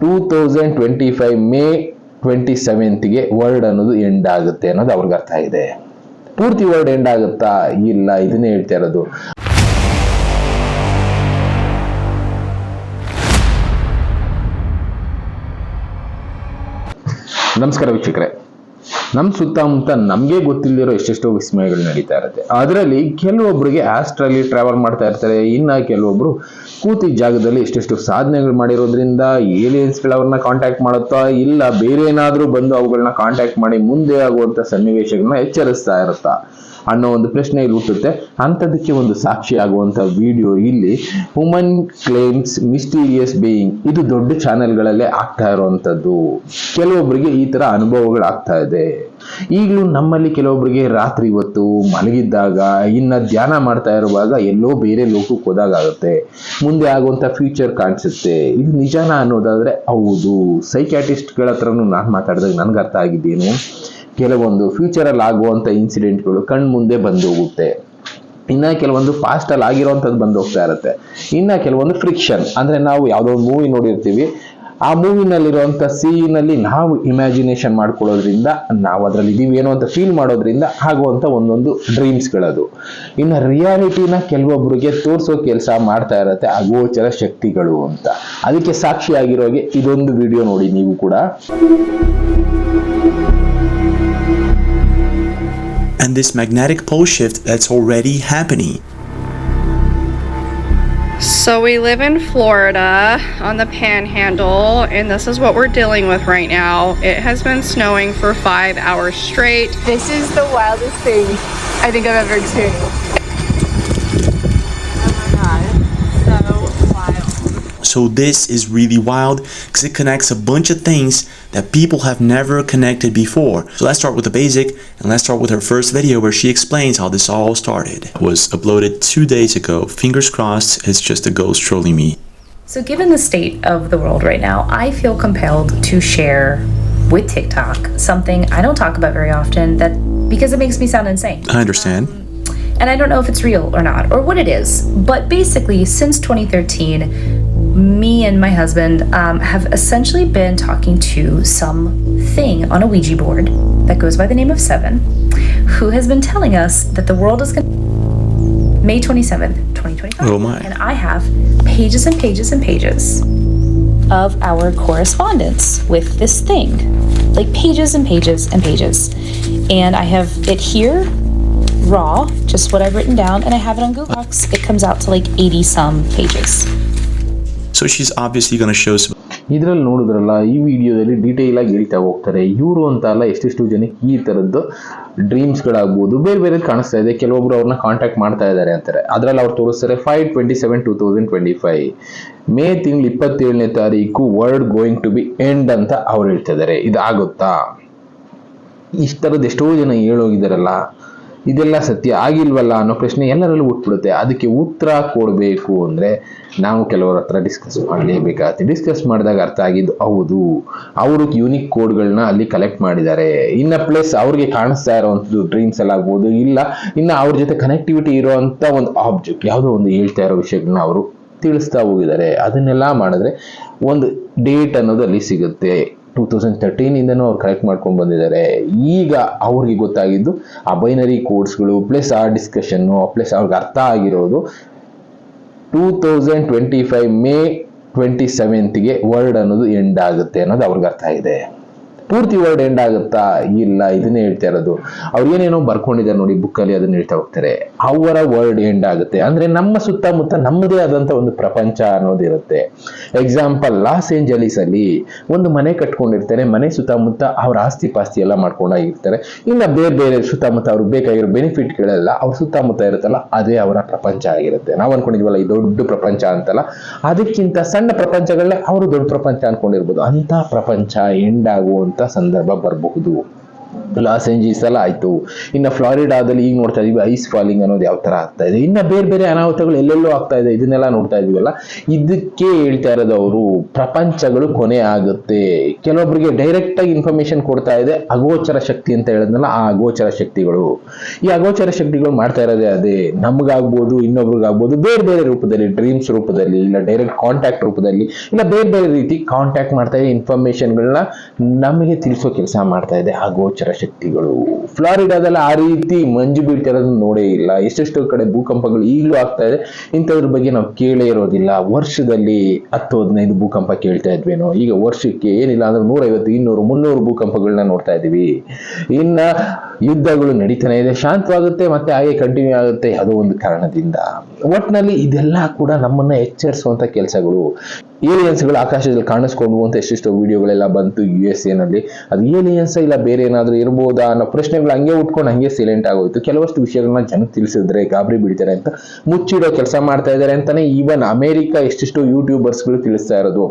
Two thousand twenty five May twenty ಸೆವೆಂತ್ಗೆ world ಅನ್ನೋದು end ಆಗುತ್ತೆ ಅನ್ನೋದು ಅವ್ರಿಗೆ ಅರ್ಥ ಇದೆ. ಪೂರ್ತಿ ವರ್ಲ್ಡ್ ಎಂಡ್ ಆಗುತ್ತಾ? ಇಲ್ಲ, ಇದನ್ನೇ ಹೇಳ್ತಾ ಇರೋದು. ನಮಸ್ಕಾರ ವೀಕ್ಷಕರೇ. ನಮ್ಮ ಸುತ್ತಮುತ್ತ ನಮಗೆ ಗೊತ್ತಿಲ್ಲದಿರೋ ಎಷ್ಟೆಷ್ಟೋ ವಿಸ್ಮಯಗಳು ನಡೀತಾ ಇರುತ್ತೆ. ಅದರಲ್ಲಿ ಕೆಲವೊಬ್ಬರಿಗೆ ಆಸ್ಟ್ರಲ್ಲಿ ಟ್ರಾವೆಲ್ ಮಾಡ್ತಾ ಇರ್ತಾರೆ. ಇನ್ನು ಕೆಲವೊಬ್ಬರು ಕೂತಿದ್ದ ಜಾಗದಲ್ಲಿ ಎಷ್ಟೆಷ್ಟು ಸಾಧನೆಗಳು ಮಾಡಿರೋದ್ರಿಂದ ಏಲಿಯನ್ಸ್ಗಳು ಅವ್ರನ್ನ ಕಾಂಟ್ಯಾಕ್ಟ್ ಮಾಡುತ್ತಾ, ಇಲ್ಲ ಬೇರೆ ಏನಾದರೂ ಬಂದು ಅವುಗಳನ್ನ ಕಾಂಟ್ಯಾಕ್ಟ್ ಮಾಡಿ ಮುಂದೆ ಆಗುವಂಥ ಸನ್ನಿವೇಶಗಳನ್ನ ಎಚ್ಚರಿಸ್ತಾ ಇರುತ್ತಾ. ಅನ್ನೋ ಒಂದು ಪ್ರಶ್ನೆ ಇಲ್ಲಿ ಹುಟ್ಟುತ್ತೆ. ಅಂಥದಕ್ಕೆ ಒಂದು ಸಾಕ್ಷಿ ಆಗುವಂಥ ವಿಡಿಯೋ ಇಲ್ಲಿ ವುಮನ್ ಕ್ಲೇಮ್ಸ್ ಮಿಸ್ಟೀರಿಯಸ್ ಬೀಯಿಂಗ್ ಇದು ದೊಡ್ಡ ಚಾನೆಲ್ಗಳಲ್ಲೇ ಆಗ್ತಾ ಇರುವಂಥದ್ದು. ಕೆಲವೊಬ್ಬರಿಗೆ ಈ ಥರ ಅನುಭವಗಳು ಆಗ್ತಾ ಇದೆ. ಈಗಲೂ ನಮ್ಮಲ್ಲಿ ಕೆಲವೊಬ್ಬರಿಗೆ ರಾತ್ರಿ ಹೊತ್ತು ಮಲಗಿದ್ದಾಗ, ಇನ್ನ ಧ್ಯಾನ ಮಾಡ್ತಾ ಇರುವಾಗ ಎಲ್ಲೋ ಬೇರೆ ಲೋಕಕ್ಕೆ ಹೋದಾಗುತ್ತೆ ಮುಂದೆ ಆಗುವಂಥ ಫ್ಯೂಚರ್ ಕಾಣಿಸುತ್ತೆ. ಇದು ನಿಜಾನ ಅನ್ನೋದಾದ್ರೆ ಹೌದು. ಸೈಕ್ಯಾಟಿಸ್ಟ್ಗಳ ಹತ್ರನೂ ನಾನು ಮಾತಾಡಿದಾಗ ನನ್ಗೆ ಅರ್ಥ ಆಗಿದ್ದೇನು? ಕೆಲವೊಂದು ಫ್ಯೂಚರಲ್ಲಿ ಆಗುವಂಥ ಇನ್ಸಿಡೆಂಟ್ಗಳು ಕಣ್ಣು ಮುಂದೆ ಬಂದು ಹೋಗುತ್ತೆ ಇನ್ನ ಕೆಲವೊಂದು ಫಾಸ್ಟಲ್ಲಿ ಆಗಿರೋವಂಥದ್ದು ಬಂದು ಹೋಗ್ತಾ ಇರುತ್ತೆ. ಇನ್ನು ಕೆಲವೊಂದು ಫ್ರಿಕ್ಷನ್ ಅಂದರೆ ನಾವು ಯಾವುದೋ ಒಂದು ಮೂವಿ ನೋಡಿರ್ತೀವಿ. ಆ ಮೂವಿನಲ್ಲಿರುವಂಥ ಸೀನಲ್ಲಿ ನಾವು ಇಮ್ಯಾಜಿನೇಷನ್ ಮಾಡ್ಕೊಳ್ಳೋದ್ರಿಂದ, ನಾವು ಅದರಲ್ಲಿ ಇದೀವಿ ಏನೋ ಅಂತ ಫೀಲ್ ಮಾಡೋದ್ರಿಂದ ಆಗುವಂಥ ಒಂದೊಂದು ಡ್ರೀಮ್ಸ್ಗಳದು ಇನ್ನು ರಿಯಾಲಿಟಿನ ಕೆಲವೊಬ್ಬರಿಗೆ ತೋರಿಸೋ ಕೆಲಸ ಮಾಡ್ತಾ ಇರತ್ತೆ ಅಗೋಚರ ಶಕ್ತಿಗಳು ಅಂತ. ಅದಕ್ಕೆ ಸಾಕ್ಷಿಯಾಗಿರೋಗೆ ಇದೊಂದು ವಿಡಿಯೋ ನೋಡಿ ನೀವು ಕೂಡ. And this magnetic pole shift that's already happening. So we live in Florida on the panhandle, and this is what we're dealing with right now. It has been snowing for five hours straight. This is the wildest thing I think I've ever experienced. So this is really wild because it connects a bunch of things that people have never connected before. So let's start with the basic and let's start with her first video where she explains how this all started. It was uploaded two days ago. Fingers crossed it's just a ghost trolling me. So, given the state of the world right now, I feel compelled to share with TikTok something I don't talk about very often that because it makes me sound insane. I understand. Um, and I don't know if it's real or not or what it is. But basically, since 2013, me and my husband um, have essentially been talking to some thing on a Ouija board that goes by the name of Seven, who has been telling us that the world is going to May 27th, 2025. Oh my. And I have pages and pages and pages of our correspondence with this thing. Like pages and pages and pages. And I have it here, raw, just what I've written down, and I have it on Google Docs. It comes out to like 80 some pages. Obviously going to show some ಇದ್ರಲ್ಲಿ ನೋಡಿದ್ರಲ್ಲ, ಈ ವಿಡಿಯೋದಲ್ಲಿ detail ಆಗಿ ಹೇಳ್ತಾ ಹೋಗ್ತಾರೆ, ಇವರು ಅಂತ ಅಲ್ಲ, ಎಷ್ಟೆಷ್ಟು ಜನಕ್ಕೆ ಈ ಥರದ್ದು ಡ್ರೀಮ್ಸ್ಗಳಾಗ್ಬೋದು ಬೇರೆ ಬೇರೆ ಕಾಣಿಸ್ತಾ ಇದೆ, ಕೆಲವೊಬ್ರು ಅವ್ರನ್ನ ಕಾಂಟ್ಯಾಕ್ಟ್ ಮಾಡ್ತಾ ಇದ್ದಾರೆ ಅಂತಾರೆ. ಅದರಲ್ಲಿ ಅವ್ರು ತೋರಿಸ್ತಾರೆ five twenty seven two thousand twenty five May ತಿಂಗಳು ಇಪ್ಪತ್ತೇಳನೇ ತಾರೀಕು world going to be end ಅಂತ ಅವ್ರು ಹೇಳ್ತಾ ಇದ್ದಾರೆ. ಇದಾಗುತ್ತಾ? ಇಷ್ಟರದ್ದು ಎಷ್ಟೋ ಜನ ಹೇಳೋಗಿದ್ದಾರಲ್ಲ ಇದೆಲ್ಲ ಸತ್ಯ ಆಗಿಲ್ವಲ್ಲ ಅನ್ನೋ ಪ್ರಶ್ನೆ ಎಲ್ಲರಲ್ಲೂ ಹುಟ್ಬಿಡುತ್ತೆ. ಅದಕ್ಕೆ ಉತ್ತರ ಕೊಡಬೇಕು ಅಂದರೆ ನಾವು ಕೆಲವರ ಹತ್ರ ಡಿಸ್ಕಸ್ ಮಾಡಲೇಬೇಕಾಗತ್ತೆ. ಡಿಸ್ಕಸ್ ಮಾಡಿದಾಗ ಅರ್ಥ ಆಗಿದ್ದು, ಹೌದು, ಅವರು ಯೂನಿಕ್ ಕೋಡ್ಗಳನ್ನ ಅಲ್ಲಿ ಕಲೆಕ್ಟ್ ಮಾಡಿದ್ದಾರೆ. ಇನ್ನು ಪ್ಲಸ್ ಅವ್ರಿಗೆ ಕಾಣಿಸ್ತಾ ಇರೋವಂಥದ್ದು ಡ್ರೀಮ್ಸ್ ಎಲ್ಲ ಆಗ್ಬೋದು, ಇಲ್ಲ, ಇನ್ನು ಅವ್ರ ಜೊತೆ ಕನೆಕ್ಟಿವಿಟಿ ಇರೋವಂಥ ಒಂದು ಆಬ್ಜೆಕ್ಟ್ ಯಾವುದೋ ಒಂದು ಹೇಳ್ತಾ ಇರೋ ವಿಷಯಗಳನ್ನ ಅವರು ತಿಳಿಸ್ತಾ ಹೋಗಿದ್ದಾರೆ. ಅದನ್ನೆಲ್ಲ ಮಾಡಿದ್ರೆ ಒಂದು ಡೇಟ್ ಅನ್ನೋದು ಅಲ್ಲಿ ಸಿಗುತ್ತೆ. ಟೂ ತೌಸಂಡ್ ತರ್ಟೀನಿಂದನೂ ಅವ್ರು ಕಲೆಕ್ಟ್ ಮಾಡ್ಕೊಂಡು ಬಂದಿದ್ದಾರೆ. ಈಗ ಅವ್ರಿಗೆ ಗೊತ್ತಾಗಿದ್ದು ಆ ಬೈನರಿ ಕೋಡ್ಸ್ಗಳು ಪ್ಲಸ್ ಆ ಡಿಸ್ಕಷನ್ನು ಪ್ಲಸ್ ಅವ್ರಿಗೆ ಅರ್ಥ ಆಗಿರೋದು two thousand twenty five May twenty ಸೆವೆಂತ್ಗೆ world ಅನ್ನೋದು ಎಂಡ್ ಆಗುತ್ತೆ ಅನ್ನೋದು ಅವ್ರಿಗೆ ಅರ್ಥ ಇದೆ. ಪೂರ್ತಿ ವರ್ಡ್ ಎಂಡ್ ಆಗುತ್ತಾ? ಇಲ್ಲ, ಇದನ್ನೇ ಹೇಳ್ತಾ ಇರೋದು. ಅವ್ರು ಏನೇನೋ ಬರ್ಕೊಂಡಿದ್ದಾರೆ ನೋಡಿ ಬುಕ್ಕಲ್ಲಿ ಅದನ್ನ ಹೇಳ್ತಾ ಹೋಗ್ತಾರೆ. ಅವರ ವರ್ಡ್ ಎಂಡ್ ಆಗುತ್ತೆ. ಅಂದ್ರೆ ನಮ್ಮ ಸುತ್ತಮುತ್ತ ನಮ್ಮದೇ ಆದಂತ ಒಂದು ಪ್ರಪಂಚ ಅನ್ನೋದಿರುತ್ತೆ ಎಕ್ಸಾಂಪಲ್ ಲಾಸ್ ಏಂಜಲೀಸ್ ಅಲ್ಲಿ ಒಂದು ಮನೆ ಕಟ್ಕೊಂಡಿರ್ತಾರೆ. ಮನೆ ಸುತ್ತಮುತ್ತ ಅವ್ರ ಆಸ್ತಿ ಪಾಸ್ತಿ ಎಲ್ಲ ಮಾಡ್ಕೊಂಡಾಗಿರ್ತಾರೆ ಇನ್ನ ಬೇರೆ ಬೇರೆ ಸುತ್ತಮುತ್ತ ಅವ್ರಿಗೆ ಬೇಕಾಗಿರೋ ಬೆನಿಫಿಟ್ಗಳೆಲ್ಲ ಅವ್ರ ಸುತ್ತಮುತ್ತ ಇರುತ್ತಲ್ಲ, ಅದೇ ಅವರ ಪ್ರಪಂಚ ಆಗಿರುತ್ತೆ. ನಾವು ಅನ್ಕೊಂಡಿದ್ವಲ್ಲ, ಈ ದೊಡ್ಡ ಪ್ರಪಂಚ ಅಂತಲ್ಲ. ಅದಕ್ಕಿಂತ ಸಣ್ಣ ಪ್ರಪಂಚಗಳನ್ನೇ ಅವರು ದೊಡ್ಡ ಪ್ರಪಂಚ ಅನ್ಕೊಂಡಿರ್ಬೋದು. ಅಂತ ಪ್ರಪಂಚ ಎಂಡ್ ಆಗುವಂತ ಸಂದರ್ಭ ಬರಬಹುದು. ಲಾಸ್ ಏಂಜಲೀಸ್ ಎಲ್ಲ ಆಯ್ತು. ಇನ್ನು ಫ್ಲಾರಿಡಾದಲ್ಲಿ ಈಗ ನೋಡ್ತಾ ಇದೀವಿ, ಐಸ್ ಫಾಲಿಂಗ್ ಅನ್ನೋದು ಯಾವ ತರ ಆಗ್ತಾ ಇದೆ. ಇನ್ನ ಬೇರೆ ಬೇರೆ ಅನಾಹುತಗಳು ಎಲ್ಲೆಲ್ಲೋ ಆಗ್ತಾ ಇದೆ, ಇದನ್ನೆಲ್ಲ ನೋಡ್ತಾ ಇದೀವಲ್ಲ? ಇದಕ್ಕೆ ಹೇಳ್ತಾ ಇರೋದು ಅವರು, ಪ್ರಪಂಚಗಳು ಕೊನೆ ಆಗುತ್ತೆ. ಕೆಲವೊಬ್ಬರಿಗೆ ಡೈರೆಕ್ಟ್ ಆಗಿ ಇನ್ಫಾರ್ಮೇಶನ್ ಕೊಡ್ತಾ ಇದೆ, ಅಗೋಚರ ಶಕ್ತಿ ಅಂತ ಹೇಳಿದ್ನಲ್ಲ ಆ ಅಗೋಚರ ಶಕ್ತಿಗಳು. ಈ ಅಗೋಚರ ಶಕ್ತಿಗಳು ಮಾಡ್ತಾ ಇರೋದೇ ಅದೇ. ನಮ್ಗಾಗ್ಬೋದು, ಇನ್ನೊಬ್ರಿಗಾಗ್ಬೋದು, ಬೇರೆ ಬೇರೆ ರೂಪದಲ್ಲಿ ಡ್ರೀಮ್ಸ್ ರೂಪದಲ್ಲಿ, ಇಲ್ಲ ಡೈರೆಕ್ಟ್ ಕಾಂಟ್ಯಾಕ್ಟ್ ರೂಪದಲ್ಲಿ, ಇಲ್ಲ ಬೇರೆ ಬೇರೆ ರೀತಿ ಕಾಂಟ್ಯಾಕ್ಟ್ ಮಾಡ್ತಾ ಇದೆ ಇನ್ಫಾರ್ಮೇಶನ್ಗಳನ್ನ ನಮಗೆ ತಿಳಿಸೋ ಕೆಲಸ ಮಾಡ್ತಾ ಇದೆ ಅಗೋಚರ ಶಕ್ತಿಗಳು. ಫ್ಲಾರಿಡಾದಲ್ಲಿ ಆ ರೀತಿ ಮಂಜು ಬೀಳ್ತಿರೋದನ್ನ ನೋಡೇ ಇಲ್ಲ. ಎಷ್ಟೆಷ್ಟೋ ಕಡೆ ಭೂಕಂಪಗಳು ಈಗಲೂ ಆಗ್ತಾ ಇದೆ. ಇಂಥದ್ರ ಬಗ್ಗೆ ನಾವು ಕೇಳೇ ಇರೋದಿಲ್ಲ. ವರ್ಷದಲ್ಲಿ ಹತ್ತು ಹದಿನೈದು ಭೂಕಂಪ ಕೇಳ್ತಾ ಇದ್ವೇನೋ? ಈಗ ವರ್ಷಕ್ಕೆ ಏನಿಲ್ಲ ಅಂದ್ರೆ ನೂರೈವತ್ತು, ಇನ್ನೂರು, ಮುನ್ನೂರು ಭೂಕಂಪಗಳನ್ನ ನೋಡ್ತಾ ಇದೀವಿ ಇನ್ನ ಯುದ್ಧಗಳು ನಡೀತಾನೆ ಇದೆ. ಶಾಂತವಾಗುತ್ತೆ ಮತ್ತೆ ಹಾಗೆ ಕಂಟಿನ್ಯೂ ಆಗುತ್ತೆ ಅದು ಒಂದು ಕಾರಣದಿಂದ. ಒಟ್ನಲ್ಲಿ ಇದೆಲ್ಲ ಕೂಡ ನಮ್ಮನ್ನ ಎಚ್ಚರಿಸುವಂತ ಕೆಲಸಗಳು. ಏಲಿಯನ್ಸ್ಗಳು ಆಕಾಶದಲ್ಲಿ ಕಾಣಿಸ್ಕೊಂಡು ಅಂತ ಎಷ್ಟೆಷ್ಟೋ ವಿಡಿಯೋಗಳೆಲ್ಲ ಬಂತು ಯು ಎಸ್ ಎನಲ್ಲಿ ಅದು ಏಲಿಯನ್ಸ್ ಇಲ್ಲ, ಬೇರೆ ಏನಾದರೂ ಇರ್ಬೋದಾ ಅನ್ನೋ ಪ್ರಶ್ನೆಗಳು ಹಂಗೆ ಉಟ್ಕೊಂಡು ಹಂಗೆ ಸೈಲೆಂಟ್ ಆಗೋಯ್ತು. ಕೆಲವಷ್ಟು ವಿಷಯಗಳನ್ನ ಜನಕ್ಕೆ ತಿಳಿಸಿದ್ರೆ ಗಾಬರಿ ಬಿಡ್ತಾರೆ ಅಂತ ಮುಚ್ಚಿಡೋ ಕೆಲಸ ಮಾಡ್ತಾ ಇದ್ದಾರೆ ಅಂತಾನೆ ಈವನ್ ಅಮೆರಿಕ ಎಷ್ಟೆಷ್ಟು ಯೂಟ್ಯೂಬರ್ಸ್ಗಳು ತಿಳಿಸ್ತಾ ಇರೋದು.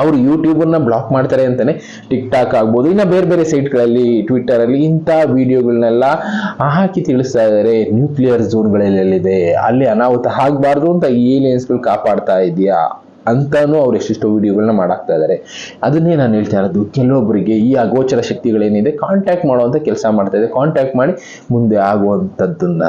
ಅವರು ಯೂಟ್ಯೂಬನ್ನ ಬ್ಲಾಕ್ ಮಾಡ್ತಾರೆ ಅಂತಾನೆ ಟಿಕ್ ಟಾಕ್ ಆಗ್ಬೋದು, ಇನ್ನು ಬೇರೆ ಬೇರೆ ಸೈಟ್ಗಳಲ್ಲಿ ಟ್ವಿಟ್ಟರಲ್ಲಿ ಇಂಥ ವಿಡಿಯೋಗಳನ್ನೆಲ್ಲ ಹಾಕಿ ತಿಳಿಸ್ತಾ ಇದ್ದಾರೆ ನ್ಯೂಕ್ಲಿಯರ್ ಝೋನ್ಗಳಲ್ಲೆಲ್ಲಿದೆ ಅಲ್ಲಿ ಅನಾಹುತ ಆಗಬಾರ್ದು ಅಂತ ಏಲಿಯನ್ಸ್ಗಳು ಕಾಪಾಡ್ತಾ ಇದೆಯಾ? ಅಂತಾನು ಅವ್ರು ಎಷ್ಟೆಷ್ಟೋ ವಿಡಿಯೋಗಳನ್ನ ಮಾಡಾಕ್ತಾ ಇದ್ದಾರೆ ಅದನ್ನೇ ನಾನು ಹೇಳ್ತಾ ಇರೋದು ಕೆಲವೊಬ್ಬರಿಗೆ ಈ ಅಗೋಚರ ಶಕ್ತಿಗಳೇನಿದೆ ಕಾಂಟ್ಯಾಕ್ಟ್ ಮಾಡುವಂಥ ಕೆಲಸ ಮಾಡ್ತಾ ಇದೆ ಕಾಂಟ್ಯಾಕ್ಟ್ ಮಾಡಿ ಮುಂದೆ ಆಗುವಂಥದ್ದನ್ನ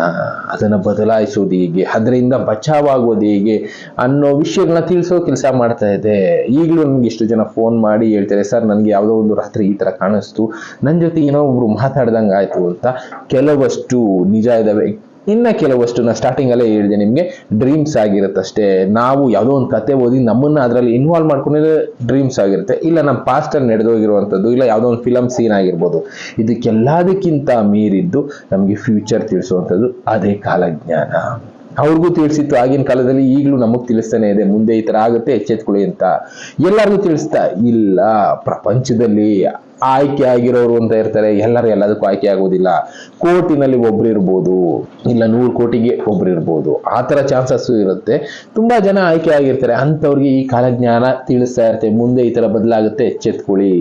ಅದನ್ನು ಬದಲಾಯಿಸೋದು ಹೇಗೆ, ಅದರಿಂದ ಬಚಾವಾಗೋದು ಹೇಗೆ ಅನ್ನೋ ವಿಷಯಗಳನ್ನ ತಿಳಿಸೋ ಕೆಲಸ ಮಾಡ್ತಾ ಇದೆ. ಈಗಲೂ ನನಗೆ ಎಷ್ಟು ಜನ ಫೋನ್ ಮಾಡಿ ಹೇಳ್ತಾರೆ, ಸರ್, ನನಗೆ ಯಾವುದೋ ಒಂದು ರಾತ್ರಿ ಈ ಥರ ಕಾಣಿಸ್ತು. ನನ್ನ ಜೊತೆ ಏನೋ ಒಬ್ರು ಮಾತಾಡ್ದಂಗೆ ಆಯಿತು ಅಂತ ಕೆಲವಷ್ಟು ನಿಜ ಇದ್ದಾವೆ ಇನ್ನ ಕೆಲವಷ್ಟು ನಾ ಸ್ಟಾರ್ಟಿಂಗ್ ಅಲ್ಲೇ ಹೇಳಿದೆ ನಿಮಗೆ ಡ್ರೀಮ್ಸ್ ಆಗಿರುತ್ತಷ್ಟೇ. ನಾವು ಯಾವುದೋ ಒಂದು ಕತೆ ಓದಿ ನಮ್ಮನ್ನ ಅದರಲ್ಲಿ ಇನ್ವಾಲ್ವ್ ಮಾಡ್ಕೊಂಡಿದ್ರೆ ಡ್ರೀಮ್ಸ್ ಆಗಿರುತ್ತೆ. ಇಲ್ಲ ನಮ್ಮ ಪಾಸ್ಟಲ್ಲಿ ನಡೆದೋಗಿರುವಂಥದ್ದು, ಇಲ್ಲ ಯಾವುದೋ ಒಂದು ಫಿಲಮ್ ಸೀನ್ ಆಗಿರ್ಬೋದು. ಇದಕ್ಕೆಲ್ಲದಕ್ಕಿಂತ ಮೀರಿದ್ದು ನಮಗೆ ಫ್ಯೂಚರ್ ತಿಳಿಸುವಂಥದ್ದು ಅದೇ ಕಾಲಜ್ಞಾನ. ಅವ್ರಿಗೂ ತಿಳಿಸಿತ್ತು, ಆಗಿನ ಕಾಲದಲ್ಲಿ ಈಗಲೂ ನಮಗೆ ತಿಳಿಸ್ತಾನೆ ಇದೆ, ಮುಂದೆ ಈ ಥರ ಆಗುತ್ತೆ ಎಚ್ಚೆತ್ಕೊಳ್ಳಿ ಅಂತ. ಎಲ್ಲರಿಗೂ ತಿಳಿಸ್ತಾ ಇಲ್ಲ. ಪ್ರಪಂಚದಲ್ಲಿ ಆಯ್ಕೆ ಆಗಿರೋರು ಅಂತ ಇರ್ತಾರೆ. ಎಲ್ಲರೂ ಎಲ್ಲದಕ್ಕೂ ಆಯ್ಕೆ ಆಗೋದಿಲ್ಲ. ಕೋಟಿನಲ್ಲಿ ಒಬ್ರು ಇರ್ಬೋದು, ಇಲ್ಲ ನೂರು ಕೋಟಿಗೆ ಒಬ್ರು ಇರ್ಬೋದು, ಆ ಥರ ಚಾನ್ಸಸ್ ಇರುತ್ತೆ. ತುಂಬಾ ಜನ ಆಯ್ಕೆ ಆಗಿರ್ತಾರೆ. ಅಂಥವ್ರಿಗೆ ಈ ಕಾಲಜ್ಞಾನ ತಿಳಿಸ್ತಾ ಇರುತ್ತೆ. ಮುಂದೆ ಈ ಥರ ಬದಲಾಗುತ್ತೆ, ಎಚ್ಚೆತ್ಕೊಳ್ಳಿ.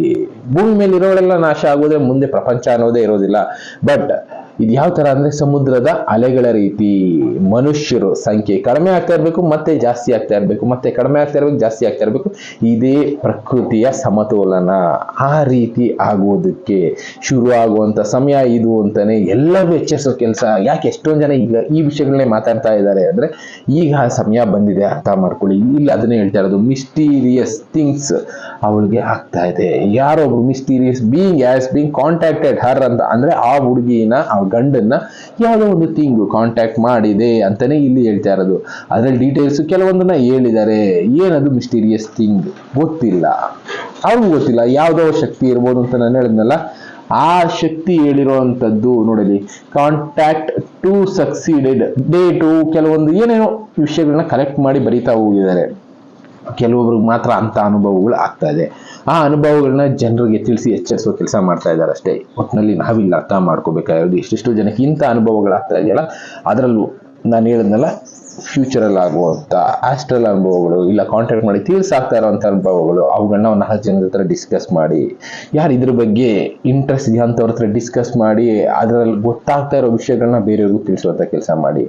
ಭೂಮಿ ಮೇಲೆ ಇರೋರೆಲ್ಲ ನಾಶ ಆಗೋದ್ರೆ ಮುಂದೆ ಪ್ರಪಂಚ ಅನ್ನೋದೇ ಇರೋದಿಲ್ಲ. ಬಟ್ ಇದು ಯಾವ ತರ ಅಂದ್ರೆ ಸಮುದ್ರದ ಅಲೆಗಳ ರೀತಿ. ಮನುಷ್ಯರು ಸಂಖ್ಯೆ ಕಡಿಮೆ ಆಗ್ತಾ ಇರಬೇಕು, ಮತ್ತೆ ಜಾಸ್ತಿ ಆಗ್ತಾ ಇರಬೇಕು, ಮತ್ತೆ ಕಡಿಮೆ ಆಗ್ತಾ ಇರಬೇಕು, ಜಾಸ್ತಿ ಆಗ್ತಾ ಇರಬೇಕು. ಇದೇ ಪ್ರಕೃತಿಯ ಸಮತೋಲನ. ಆ ರೀತಿ ಆಗೋದಕ್ಕೆ ಶುರು ಆಗುವಂತ ಸಮಯ ಇದು ಅಂತಾನೆ ಎಲ್ಲರೂ ಎಚ್ಚರಿಸೋ ಕೆಲಸ. ಯಾಕೆ ಎಷ್ಟೊಂದು ಜನ ಈಗ ಈ ವಿಷಯಗಳನ್ನೇ ಮಾತಾಡ್ತಾ ಇದ್ದಾರೆ ಅಂದ್ರೆ ಈಗ ಆ ಸಮಯ ಬಂದಿದೆ ಅರ್ಥ ಮಾಡ್ಕೊಳ್ಳಿ. ಇಲ್ಲಿ, ಅದನ್ನೇ ಹೇಳ್ತಾ ಇರೋದು. ಮಿಸ್ಟೀರಿಯಸ್ ಥಿಂಗ್ಸ್ ಅವಳಿಗೆ ಆಗ್ತಾ ಇದೆ. ಯಾರೊಬ್ರು mysterious being as being contacted her ಅಂತ ಅಂದ್ರೆ ಆ ಹುಡುಗಿನ, ಆ ಗಂಡನ್ನ ಯಾವುದೋ ಒಂದು ತಿಂಗು ಕಾಂಟ್ಯಾಕ್ಟ್ ಮಾಡಿದೆ ಅಂತಾನೆ ಇಲ್ಲಿ ಹೇಳ್ತಾ ಇರೋದು. ಅದ್ರಲ್ಲಿ ಡೀಟೇಲ್ಸ್ ಕೆಲವೊಂದನ್ನ ಹೇಳಿದ್ದಾರೆ. ಏನದು ಮಿಸ್ಟೀರಿಯಸ್ ಥಿಂಗ್ ಗೊತ್ತಿಲ್ಲ. ಅವ್ರಿಗೂ ಗೊತ್ತಿಲ್ಲ. ಯಾವುದೋ ಶಕ್ತಿ ಇರ್ಬೋದು ಅಂತ ನಾನು ಹೇಳಿದ್ನಲ್ಲ, ಆ ಶಕ್ತಿ ಹೇಳಿರುವಂಥದ್ದು ನೋಡಲಿ. ಕಾಂಟ್ಯಾಕ್ಟ್ ಟು ಸಕ್ಸೀಡೆಡ್ ಡೇಟು ಕೆಲವೊಂದು ಏನೇನೋ ವಿಷಯಗಳನ್ನ ಕಲೆಕ್ಟ್ ಮಾಡಿ ಬರೀತಾ ಹೋಗಿದ್ದಾರೆ. ಕೆಲವೊಬ್ರಿಗೆ ಮಾತ್ರ ಅಂತ ಅನುಭವಗಳು ಆಗ್ತಾ ಇದೆ. ಆ ಅನುಭವಗಳನ್ನ ಜನರಿಗೆ ತಿಳಿಸಿ ಎಚ್ಚರಿಸುವ ಕೆಲಸ ಮಾಡ್ತಾ ಇದ್ದಾರೆ ಅಷ್ಟೇ. ಒಟ್ಟಿನಲ್ಲಿ ನಾವಿಲ್ಲ ಅರ್ಥ ಮಾಡ್ಕೋಬೇಕಾಗಿರೋದು ಇಷ್ಟಿಷ್ಟು ಜನಕ್ಕೆ ಇಂಥ ಅನುಭವಗಳು ಆಗ್ತಾ ಇದೆಯಲ್ಲ? ಅದರಲ್ಲೂ ನಾನು ಹೇಳಿದ್ನಲ್ಲ ಫ್ಯೂಚರಲ್ಲಿ ಆಗುವಂಥ ಆಸ್ಟ್ರಲ್ ಅನುಭವಗಳು ಇಲ್ಲ ಕಾಂಟ್ಯಾಕ್ಟ್ ಮಾಡಿ ತೀರ್ಸಾಗ್ತಾ ಇರೋವಂಥ ಅನುಭವಗಳು ಅವುಗಳನ್ನ ಒಂದು ನಾಲ್ಕು ಜನದ ಹತ್ರ ಡಿಸ್ಕಸ್ ಮಾಡಿ, ಯಾರು ಇದ್ರ ಬಗ್ಗೆ ಇಂಟ್ರೆಸ್ಟ್ ಇದೆಯಾ ಅಂತವ್ರ ಹತ್ರ ಡಿಸ್ಕಸ್ ಮಾಡಿ, ಅದರಲ್ಲಿ ಗೊತ್ತಾಗ್ತಾ ಇರೋ ವಿಷಯಗಳನ್ನ ಬೇರೆಯವ್ರಿಗೂ ತಿಳಿಸುವಂಥ ಕೆಲಸ ಮಾಡಿ.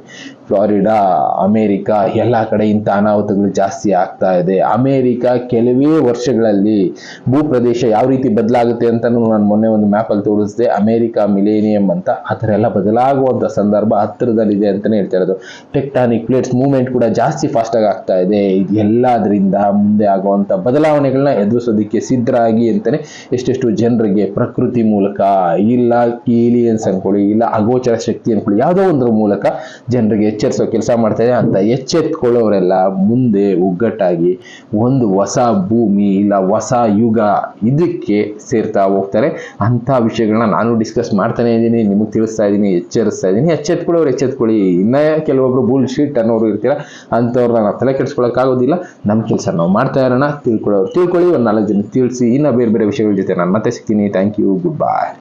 ಫ್ಲಾರಿಡಾ, ಅಮೇರಿಕಾ, ಎಲ್ಲ ಕಡೆ ಇಂಥ ಅನಾಹುತಗಳು ಜಾಸ್ತಿ ಆಗ್ತಾ ಇದೆ. ಅಮೇರಿಕಾ ಕೆಲವೇ ವರ್ಷಗಳಲ್ಲಿ ಭೂಪ್ರದೇಶ ಯಾವ ರೀತಿ ಬದಲಾಗುತ್ತೆ ಅಂತ ನಾನು ಮೊನ್ನೆ ಒಂದು ಮ್ಯಾಪಲ್ಲಿ ತೋರಿಸಿದೆ. ಅಮೇರಿಕಾ ಮಿಲೇನಿಯಂ ಅಂತ, ಆ ಥರ ಎಲ್ಲ ಬದಲಾಗುವಂಥ ಸಂದರ್ಭ ಹತ್ತಿರದಲ್ಲಿದೆ ಅಂತಲೇ ಹೇಳ್ತಾ ಇರೋದು. ಟೆಕ್ಟಾನಿಕ್ ಪ್ಲೇಟ್ಸ್ ಮೂವ್ಮೆಂಟ್ ಕೂಡ ಜಾಸ್ತಿ ಫಾಸ್ಟಾಗಿ ಆಗ್ತಾ ಇದೆ. ಇದು ಎಲ್ಲದರಿಂದ ಮುಂದೆ ಆಗುವಂಥ ಬದಲಾವಣೆಗಳನ್ನ ಎದುರಿಸೋದಕ್ಕೆ ಸಿದ್ಧರಾಗಿ ಅಂತಲೇ ಎಷ್ಟೆಷ್ಟು ಜನರಿಗೆ ಪ್ರಕೃತಿ ಮೂಲಕ ಇಲ್ಲ ಏಲಿಯನ್ಸ್ ಅನ್ಕೊಳ್ಳಿ ಇಲ್ಲ ಅಗೋಚರ ಶಕ್ತಿ ಅನ್ಕೊಳ್ಳಿ ಯಾವುದೋ ಒಂದ್ರ ಮೂಲಕ ಜನರಿಗೆ ಎಚ್ಚರಿಸೋ ಕೆಲಸ ಮಾಡ್ತಾ ಇದೆ ಅಂತ ಎಚ್ಚೆತ್ಕೊಳ್ಳೋರೆಲ್ಲ ಮುಂದೆ ಒಗ್ಗಟ್ಟಾಗಿ ಒಂದು ಹೊಸ ಭೂಮಿ ಇಲ್ಲ ಹೊಸ ಯುಗ ಇದಕ್ಕೆ ಸೇರ್ತಾ ಹೋಗ್ತಾರೆ. ಅಂಥ ವಿಷಯಗಳನ್ನ ನಾನು ಡಿಸ್ಕಸ್ ಮಾಡ್ತಾನೆ ಇದ್ದೀನಿ, ನಿಮಗೆ ತಿಳಿಸ್ತಾ ಇದ್ದೀನಿ, ಎಚ್ಚರಿಸ್ತಾ ಇದ್ದೀನಿ. ಎಚ್ಚೆತ್ಕೊಳ್ಳೋರು ಎಚ್ಚೆತ್ಕೊಳ್ಳಿ. ಇನ್ನ ಕೆಲವೊಬ್ರು ಬುಲ್ ಶೀಟ್ ಅನ್ನೋರು ಇರ್ತೀರ ಅಂಥವ್ರನ್ನ ನಾವು ತಲೆ ಕೆಡಿಸ್ಕೊಳ್ಳೋಕ್ಕಾಗೋದಿಲ್ಲ ನಮ್ಮ ಕೆಲಸ ನಾವು ಮಾಡ್ತಾ ಇರೋಣ, ತಿಳ್ಕೊಳ್ಳೋರು ತಿಳ್ಕೊಳ್ಳಿ, ಒಂದು ನಾಲ್ಕು ಜನ ತಿಳಿಸಿ, ಇನ್ನ ಬೇರೆ ಬೇರೆ ವಿಷಯಗಳ ಜೊತೆ ನಾನು ಮತ್ತೆ ಸಿಗ್ತೀನಿ. Thank you good bye